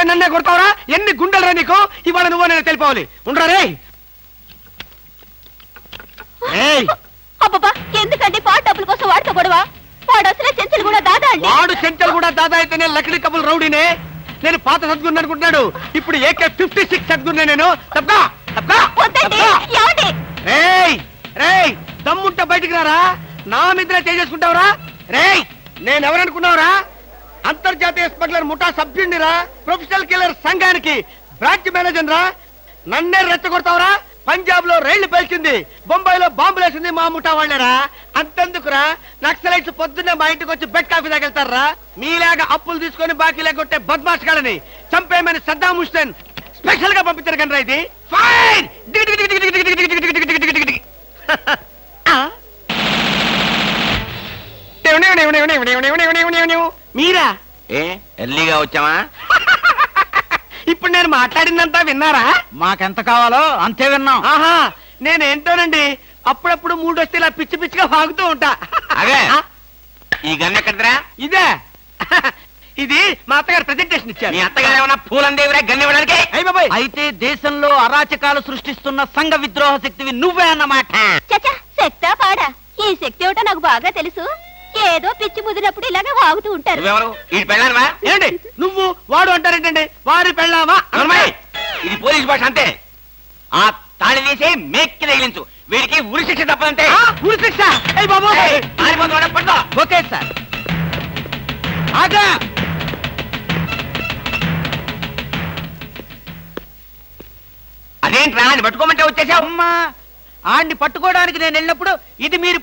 కొడితే నన్నే కొడతావరా? ఎన్ని గుండెలరా నీకు? ఇవాళ నువ్వు నేను తెలిపోవాలి. ఉండరా రే అబ్బబ్బా ఎందుకండి పాట డబ్బుల కోసం వాడితో గొడవ? వాడు అసలే చెంచలు కూడా దాదా అండి. వాడు చెంచలు కూడా దాదా అయితేనే లక్డీ కబుల్ రౌడీనే. నేను పాత సద్గురు అనుకుంటున్నాడు. ఇప్పుడు ఏకే ఫిఫ్టీ సిక్స్ సద్గురునే నేను. తప్పా తప్పా రేయ్. రేయ్. దమ్ముంటే బయటికి రారా? నా మీద చేసుకుంటావురా రేయ్. నేను ఎవరనుకున్నావురా? అంతర్జాతీయ స్మగ్లర్ ముఠా సభ్యుడిరా ప్రొఫెషనల్ కిల్లర్ సంఘానికి బ్రాంచ్ మేనేజర్ రా నన్నే రెచ్చగొడతావురా పంజాబ్లో రైళ్ళు పేల్చింది బొంబాయిలో బాంబులు వేసింది మా ముఠా వాళ్ళరా అంతెందుకురా నక్సలైట్స్ పొద్దున్నే మా ఇంటికి వచ్చి బెడ్ కాఫీ తాగెళ్తారా మీలాగా అప్పులు తీసుకొని బాకీ లేకొట్టే బద్మాష్ గాలని చంపేయమని సద్దాం హుస్సేన్ స్పెషల్గా పంపించారు కనరా ఇది ఫైన్ మీరా? ఏ ఎర్లీగా వచ్చామా ఇప్పుడు నేను మాట్లాడిందంతా విన్నారా? మాకెంత కావాలో అంతే విన్నాం. ఆహా నేనేంటోనండి అప్పుడప్పుడు మూడు వస్తే ఇలా పిచ్చి పిచ్చిగా వాగుతూ ఉంటా. అదే ఈ గన్ ఎక్కడరా ఇదే. ఇది మా అత్తగారు ప్రెజెంటేషన్ ఇచ్చారు. మీ అత్తగారు ఏమైనా పూలందేవిరా గన్ ఇవ్వడానికి? అయ్యి బాబాయ్. అయితే దేశంలో అరాచకాలు సృష్టిస్తున్న సంఘ విద్రోహ శక్తివి నువ్వే అన్నమాట. చచ్చా పాడా. ఈ శక్తి ఏమిటో నాకు బాగా తెలుసు. ఏదో పిచ్చి ముదినప్పుడు ఇలాగే వాగుతూ ఉంటారు. నువ్వెవరు? ఈ పెళ్ళానువా? ఏంటి నువ్వు వాడు అంటారేంటండి వారి పెళ్ళావా? ఇది పోలీస్ భాష అంతే. ఆ తాళి తీసి మేక్కి తగిలించు. వీడికి ఉరి శిక్ష తప్పదంటే. ఆ, ఉరి శిక్ష! అయ్య బాబు! ఏయ్, పారిపోతున్నాడా? పట్టుకో. Okay sir. ఆగా! అదేంట్రా అది పట్టుకోమంటే వచ్చేసావు? అమ్మా ఆడిని పట్టుకోవడానికి నేను వెళ్ళినప్పుడు ఇది మీరు